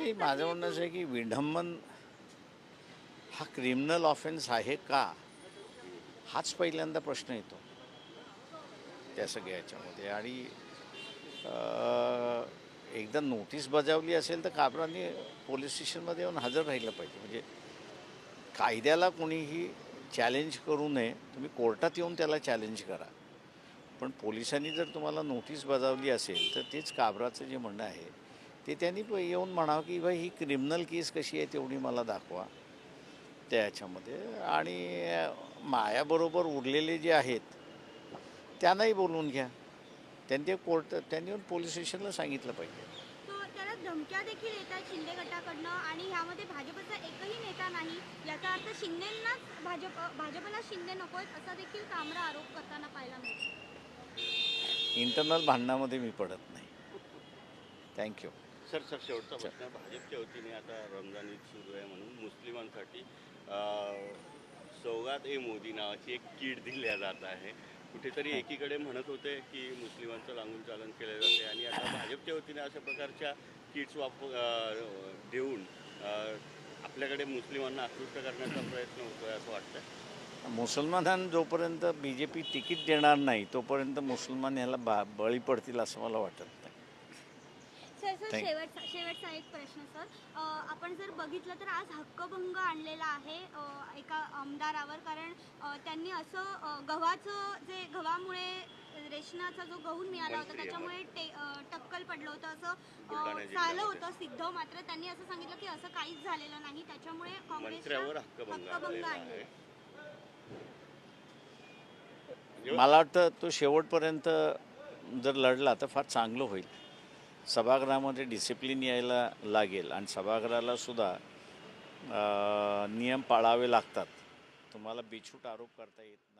नाही माझं म्हणणं असं आहे की विडंबन हा क्रिमिनल ऑफेन्स आहे का? हाच पहिल्यांदा प्रश्न येतो. त्या सगळ्या याच्यामध्ये. आणि एकदा नोटीस बजावली असेल तर काबरांनी पोलीस स्टेशनमध्ये येऊन हजर राहिलं पाहिजे. म्हणजे कायद्याला कोणीही चॅलेंज करू नये. तुम्ही कोर्टात येऊन त्याला चॅलेंज करा. पण पोलिसांनी जर तुम्हाला नोटीस बजावली असेल तर तेच काबराचं जे म्हणणं आहे ते त्यांनी येऊन म्हणावं की भाई ही क्रिमिनल केस कशी आहे तेवढी मला दाखवा. त्या ह्याच्यामध्ये आणि मायाबरोबर उरलेले जे आहेत त्यांनाही बोलवून घ्या. त्यांनी कोर्ट त्यांनी येऊन पोलीस स्टेशनला सांगितलं पाहिजे. तो त्याला धमक्या देखील येत आहेत शिंदे गटाकडनं आणि ह्यामध्ये भाजपचा एकही नेता नाही. याचा अर्थ शिंदेंनाच भाजप भाजपला शिंदे नकोय असा देखील कामरा आरोप करताना पाहायला मिळतो. इंटरनल भांडणामध्ये मी पडत नाही. थँक्यू सर सर शेवटचा प्रश्न. भाजपच्या वतीने आता रमजान ईद सुरू आहे म्हणून मुस्लिमांसाठी सौगात ए मोदी नावाची एक किट दिल्या जात आहे. कुठेतरी एकीकडे म्हणत होते की मुस्लिमांचं लागून चालन केलं जाते आणि आता भाजपच्या वतीने अशा प्रकारच्या किट्स वाप देऊन आपल्याकडे मुस्लिमांना आकृष्ट करण्याचा प्रयत्न होतोय असं वाटतं मुसलमानां जोपर्यंत बी जे पी तिकीट देणार नाही तोपर्यंत मुसलमान ह्याला बा बळी पडतील असं मला वाटत. सर सर Thank- शेवटचा शेवटचा एक प्रश्न सर. अ, आपण जर बघितलं तर आज हक्कभंग आणलेला आहे अ, एका आमदारावर. कारण अ, त्यांनी असं अ, गव्हाचं जे गव्हामुळे रेशनाचा जो गहू मिळाला होता त्याच्यामुळे अ, टक्कल पडलं होतं. असं बुलढाणा अ, जिल्ह्यामध्ये. झालं होतं. सिद्ध मात्र. त्यांनी असं सांगितलं की असं काहीच झालेलं नाही. त्याच्यामुळे मंत्र्यावर काँग्रेसला हक्कभंग हक्कभंग आणलेला आणले आहे. जेव्हा- मला वाटतं तो शेवटपर्यंत जर लढला तर फार चांगलं होईल. सभागृहामध्ये डिसिप्लिन यायला लागेल आणि सभागृहाला सुद्धा नियम पाळावे लागतात. तुम्हाला बिछूट आरोप करता येत नाही.